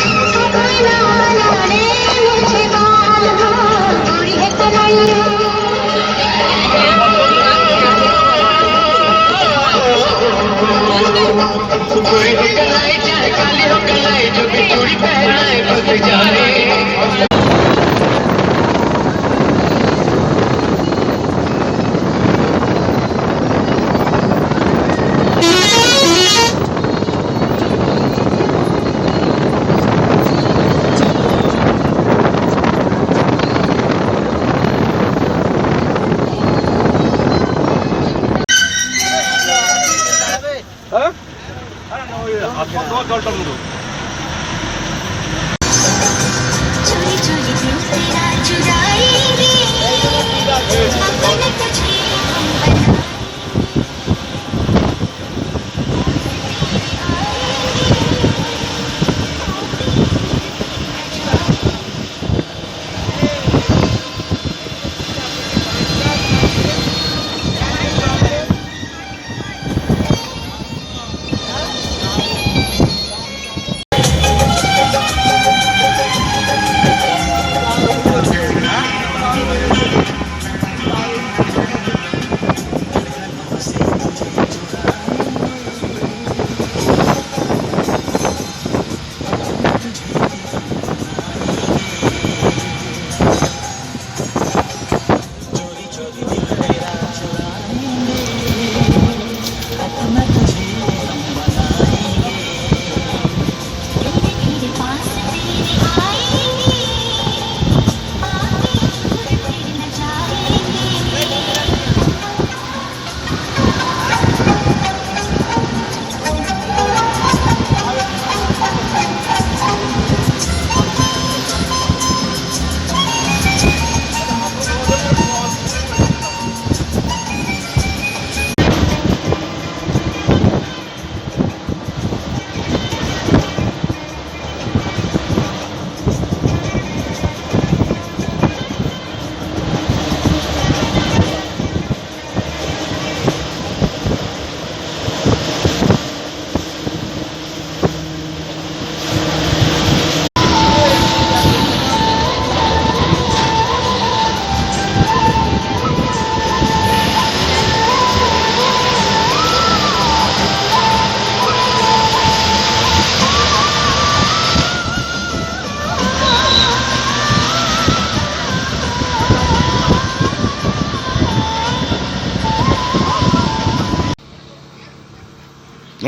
कोई 까불고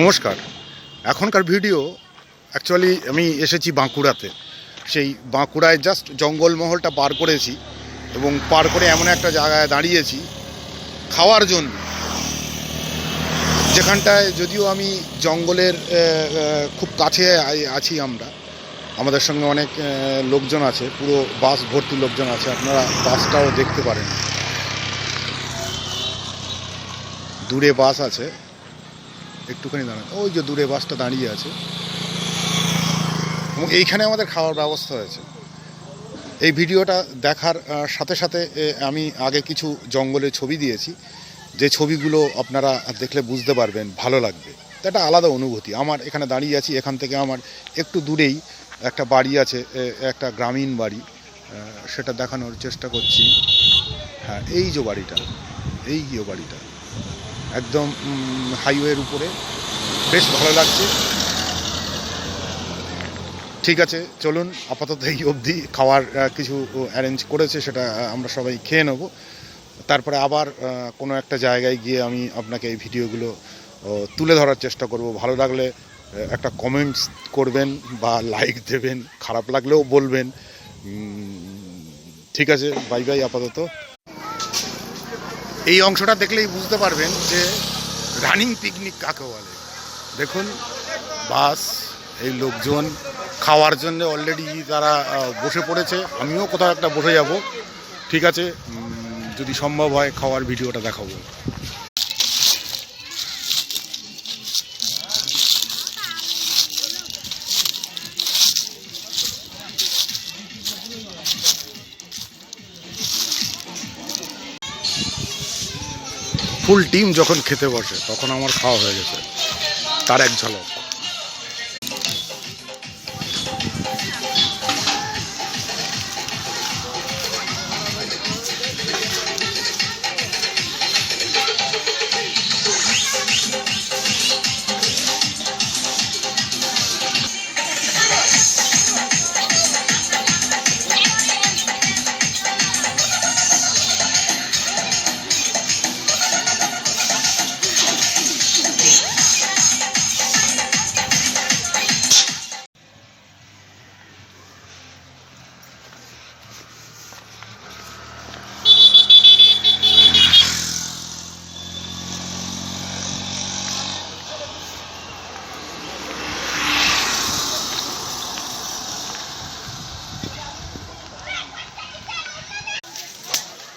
নমস্কার। এখনকার ভিডিও অ্যাকচুয়ালি আমি এসেছি বাঁকুড়াতে। সেই বাঁকুড়ায় জাস্ট জঙ্গলমহলটা পার করেছি এবং পার করে এমন একটা জায়গায় দাঁড়িয়েছি খাওয়ার জন্য। যেখানটায় যদিও আমি জঙ্গলের খুব কাছে আছি আমরা। আমাদের সঙ্গে অনেক লোকজন আছে, পুরো বাস ভর্তি লোকজন আছে, আপনারা বাসটাও দেখতে পারেন। দূরে বাস আছে। একটুখানি দাঁড়ান। ওই যে দূরে বাসটা দাঁড়িয়ে আছে। এবং এইখানে আমাদের খাওয়ার ব্যবস্থা হয়েছে। এই ভিডিওটা দেখার সাথে সাথে আমি আগে কিছু জঙ্গলের ছবি দিয়েছি। যে ছবিগুলো আপনারা দেখলে বুঝতে পারবেন, ভালো লাগবে। একটা আলাদা অনুভূতি। আমার এখানে দাঁড়িয়ে আছি, এখান থেকে আমার একটু দূরেই একটা বাড়ি আছে একটা গ্রামীণ বাড়ি। সেটা দেখানোর চেষ্টা করছি। হ্যাঁ এই যে বাড়িটা, এই যে বাড়িটা। একদম হাইওয়ের উপরে। বেশ ভালো লাগছে। ঠিক আছে, চলুন, আপাতত এই অবধি খাওয়ার কিছু অ্যারেঞ্জ করেছে, সেটা আমরা সবাই খেয়ে নেব। তারপরে আবার কোনো একটা জায়গায় গিয়ে আমি আপনাকে এই ভিডিওগুলো তুলে ধরার চেষ্টা করব। ভালো লাগলে একটা কমেন্টস করবেন বা লাইক দেবেন, খারাপ লাগলেও বলবেন। ঠিক আছে বাই বাই আপাতত। এই অংশটা দেখলেই বুঝতে পারবেন যে রানিং পিকনিক কাকে বলে। দেখুন, বাস, এই লোকজন খাওয়ার জন্য অলরেডি তারা বসে পড়েছে। আমিও কোথাও একটা বসে যাব। ঠিক আছে যদি সম্ভব হয় খাওয়ার ভিডিওটা দেখাবো। ফুল ডিম যখন খেতে বসে তখন আমার খাওয়া হয়ে গেছে। তার এক ঝলক।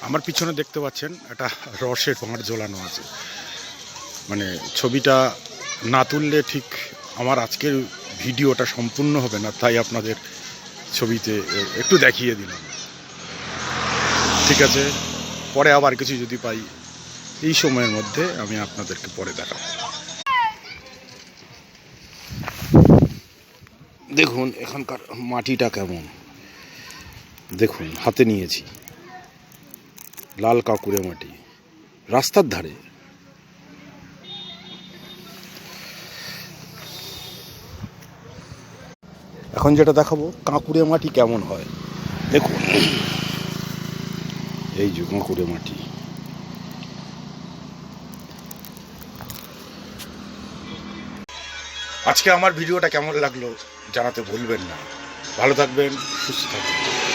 আমার পিছনে দেখতে পাচ্ছেন একটা রসের পাহাড় ঝোলানো আছে। মানে ছবিটা না তুললে ঠিক আমার আজকের ভিডিওটা সম্পূর্ণ হবে না, তাই আপনাদের ছবিতে একটু দেখিয়ে দিলাম। ঠিক আছে, পরে আবার কিছু যদি পাই, এই সময়ের মধ্যে আমি আপনাদেরকে পরে দেখাবো। দেখুন, এখানকার মাটিটা কেমন। দেখুন, হাতে নিয়েছি। লাল কাকুরে মাটি, রাস্তার ধারে। এখন যেটা দেখাবো, কাঁকুড়ে মাটি কেমন হয়। দেখুন, এই যে কাঁকুড়ে মাটি। আজকে আমার ভিডিওটা কেমন লাগল জানাতে ভুলবেন না। ভালো থাকবেন, সুস্থ থাকবেন।